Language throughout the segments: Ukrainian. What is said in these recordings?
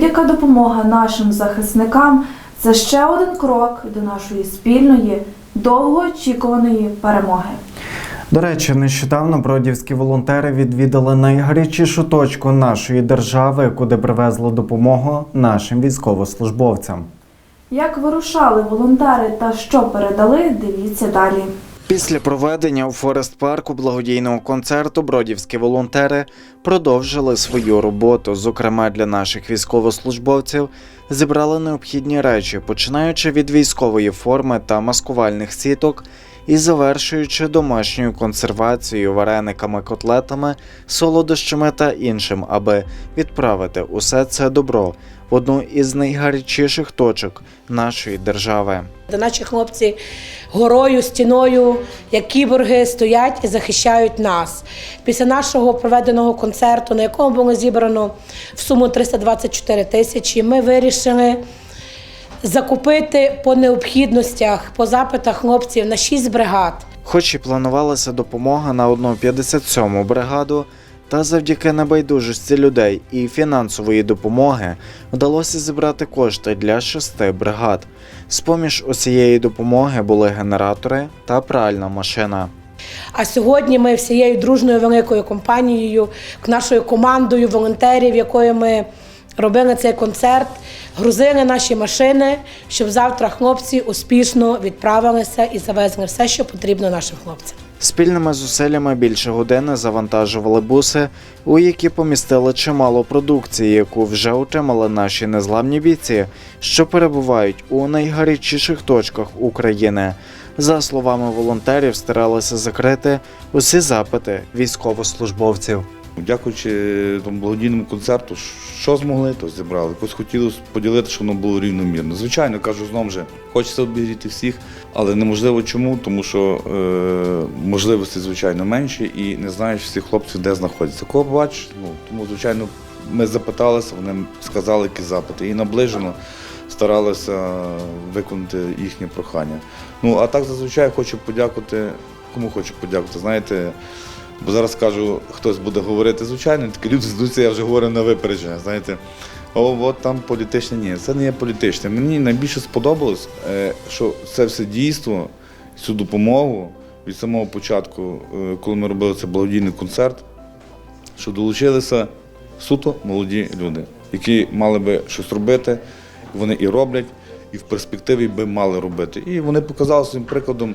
будь-яка допомога нашим захисникам це ще один крок до нашої спільної, довгоочікуваної перемоги. До речі, нещодавно бродівські волонтери відвідали найгарячішу точку нашої держави, куди привезли допомогу нашим військовослужбовцям. Як вирушали волонтери та що передали, дивіться далі. Після проведення у Форест парку благодійного концерту бродівські волонтери продовжили свою роботу. Зокрема, для наших військовослужбовців зібрали необхідні речі, починаючи від військової форми та маскувальних сіток і завершуючи домашньою консервацією, варениками, котлетами, солодощами та іншим, аби відправити усе це добро в одну із найгарячіших точок нашої держави. Де наші хлопці горою, стіною, як кіборги, стоять і захищають нас. Після нашого проведеного концерту, на якому було зібрано в суму 324 тисячі, ми вирішили закупити по необхідностях, по запитах хлопців на 6 бригад. Хоч і планувалася допомога на одну 57-му бригаду, та завдяки небайдужості людей і фінансової допомоги вдалося зібрати кошти для шести бригад. З-поміж усієї допомоги були генератори та пральна машина. А сьогодні ми всією дружною великою компанією, нашою командою волонтерів, якою ми робили цей концерт, грузили наші машини, щоб завтра хлопці успішно відправилися і завезли все, що потрібно нашим хлопцям. Спільними зусиллями більше години завантажували буси, у які помістили чимало продукції, яку вже отримали наші незламні бійці, що перебувають у найгарячіших точках України. За словами волонтерів, старалися закрити усі запити військовослужбовців. Дякуючи тому благодійному концерту, що змогли, то зібрали. Якось хотілося поділити, щоб воно було рівномірно. Звичайно, кажу знову ж, хочеться обігріти всіх, але неможливо чому, тому що е, можливості, звичайно, менші і не знаєш всіх хлопців, де знаходяться. Кого бачиш, ну, тому, звичайно, ми запиталися, вони сказали, які запити. І наближено старалися виконати їхнє прохання. Ну, а так зазвичай хочу подякувати, кому хочу подякувати, знаєте. Бо зараз кажу, хтось буде говорити, звичайно, такі люди здуться, я вже говорю на випередження. Знаєте, о, от там політичне. Ні, це не є політичне. Мені найбільше сподобалось, е, що це все дійство, цю допомогу від самого початку, е, коли ми робили цей благодійний концерт, що долучилися суто молоді люди, які мали би щось робити, вони і роблять, і в перспективі би мали робити. І вони показали своїм прикладом,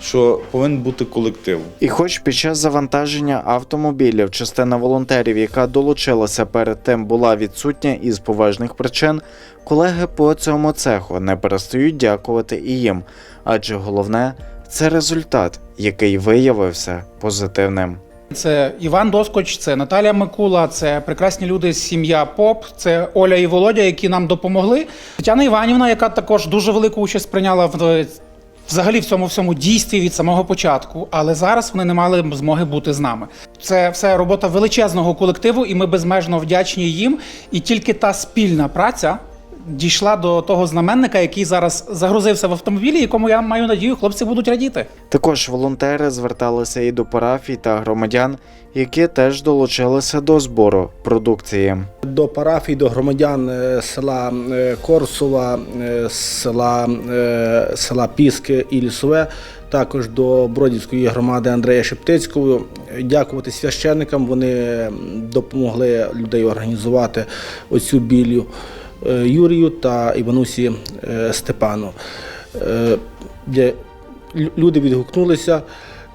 що повинен бути колектив. І хоч під час завантаження автомобілів частина волонтерів, яка долучилася перед тим, була відсутня із поважних причин, колеги по цьому цеху не перестають дякувати і їм, адже головне це результат, який виявився позитивним. Це Іван Доскоч, це Наталія Микула, це прекрасні люди з сім'я ПОП, це Оля і Володя, які нам допомогли. Тетяна Іванівна, яка також дуже велику участь прийняла в взагалі в цьому всьому дійстві від самого початку, але зараз вони не мали змоги бути з нами. Це все робота величезного колективу, і ми безмежно вдячні їм. І тільки та спільна праця. Дійшла до того знаменника, який зараз загрузився в автомобілі, якому я маю надію, хлопці будуть радіти. Також волонтери зверталися і до парафій та громадян, які теж долучилися до збору продукції. До парафій, до громадян е, села е, Корсова, е, села, села Піски і Лісове, також до Бродівської громади Андрея Шептицького. Дякувати священникам. Вони допомогли людей організувати оцю білю Юрію та Іванусі е, Степану. Е, де Люди відгукнулися,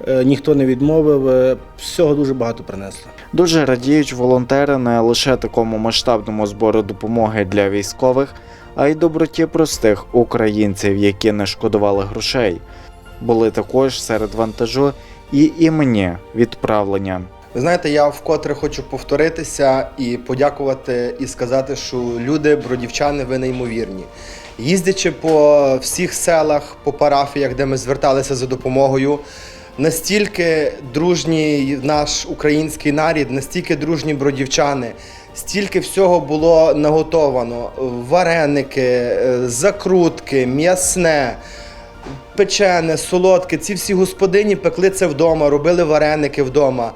е, ніхто не відмовив. е, Всього дуже багато принесли. Дуже радіють волонтери не лише такому масштабному збору допомоги для військових, а й доброті простих українців, які не шкодували грошей. Були також серед вантажу і імені відправлення. Ви знаєте, я вкотре хочу повторитися і подякувати і сказати, що люди, бродівчани, ви неймовірні. Їздячи по всіх селах, по парафіях, де ми зверталися за допомогою, настільки дружній наш український нарід, настільки дружні бродівчани, стільки всього було наготовано: вареники, е, закрутки, м'ясне печене, солодке. Ці всі господині пекли це вдома, робили вареники вдома.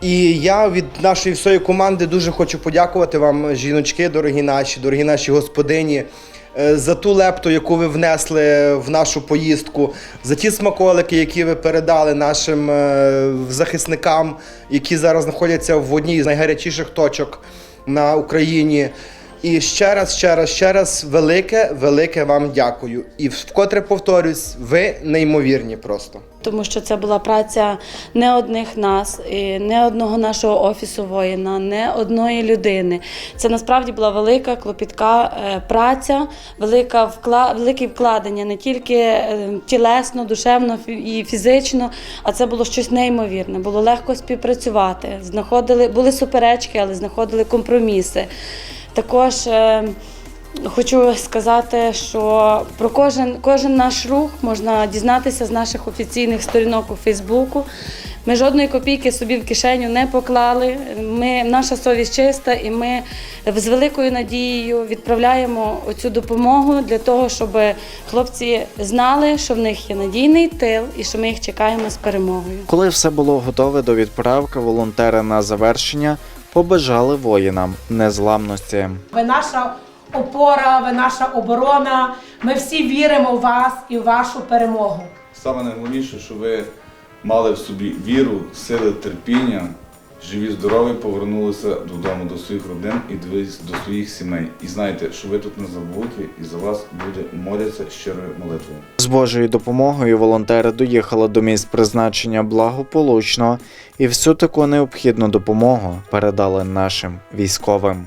І я від нашої всієї команди дуже хочу подякувати вам, жіночки, дорогі наші, дорогі наші господині, е, за ту лепту, яку ви внесли в нашу поїздку, за ті смаколики, які ви передали нашим е, захисникам, які зараз знаходяться в одній з найгарячіших точок на Україні. І ще раз, ще раз, ще раз велике, велике вам дякую. І вкотре повторюсь, ви неймовірні просто. тому що це була праця не одних нас, і не одного нашого офісу воїна, не одної людини. Це насправді була велика клопітка е, праця, велика вкла... велике вкладення не тільки е, тілесно, душевно і фізично, а це було щось неймовірне. Було легко співпрацювати. Знаходили були суперечки, але знаходили компроміси. Також е, Хочу сказати, що про кожен, кожен наш рух можна дізнатися з наших офіційних сторінок у Фейсбуку. Ми жодної копійки собі в кишеню не поклали. Ми, наша совість чиста, і ми з великою надією відправляємо цю допомогу для того, щоб хлопці знали, що в них є надійний тил і що ми їх чекаємо з перемогою. Коли все було готове до відправки, волонтери на завершення побажали воїнам незламності. Ви наша опора, ви наша оборона. Ми всі віримо в вас і в вашу перемогу. Саме найголовніше, що ви мали в собі віру, сили, терпіння, живі, здорові, повернулися додому до своїх родин і до своїх сімей. І знайте, що ви тут не забуті, і за вас буде моляться щирою молитвою. З Божою допомогою волонтери доїхали до місць призначення благополучно і всю таку необхідну допомогу передали нашим військовим.